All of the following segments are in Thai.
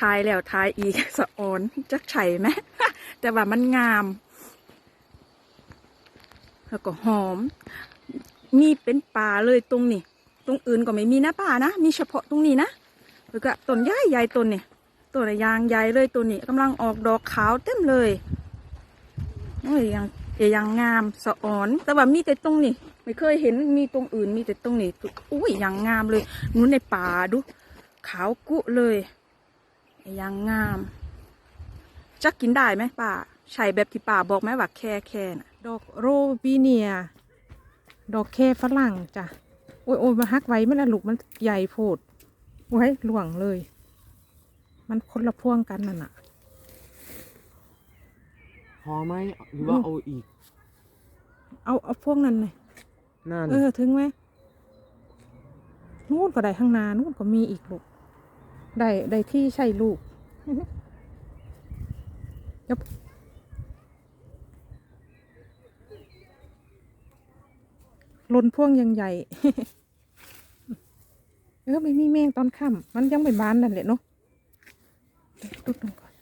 ทายแล้วทายอีกสะออนจักไฉไหมแต่ว่ามันงาม แล้วก็หอม มีเป็นป่าเลยตรงนี้ ตรงอื่นก็ไม่มีนะป่านะ มีเฉพาะตรงนี้นะ แล้วก็ต้นใหญ่ใหญ่ต้นนี่ต้นยางใหญ่เลยต้นนี้กำลังออกดอกขาวเต็มเลยโอ้ยยังยังงามสะออน แต่ว่ามีแต่ตรงนี้ไม่เคยเห็นมีตรงอื่นมีแต่ตรงนี้อุ้ยยังงามเลยนู้นในป่าดู ขาวกุเลย ยังงามจักกินได้ไหมป่าใช่แบบที่ป่าบอกไหมว่าแค่แค่น่ะดอกโรบิเนีย ดอกแค่ฝรั่งจ้ะ โอ้ยโอ้ยมาฮักไว้ไม่ละลูกมันใหญ่โพดไว้หลวงเลย มันคนละพ่วงกันนั่นน่ะพอไหมหรือว่าเอาอีก เอาเอาพวกนั้นเลยนั่นเออ ถึงไหมนู่นก็ได้ข้างหนานู่นก็มีอีกลูก ได้ได้ที่ใช่ลูกโยวลนพ่วงยังใหญ่ เออไม่มีแมงตอนค่ำมันยังไม่บานนั่นแหละเนาะตุดลงก่อน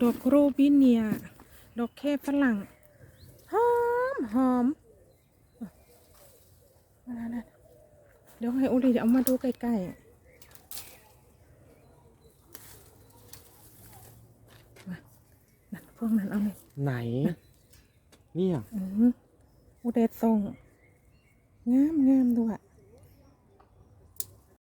ดอกโรบิเนีย ดอกแค่ฝรั่ง หอมหอมอะนั่น เดี๋ยวให้อุลีเอามาดูใกล้ๆมานั่นพวกนั้นเอาเลยไหน เนี่ย อืมอุเดตทรงงามงามด้วย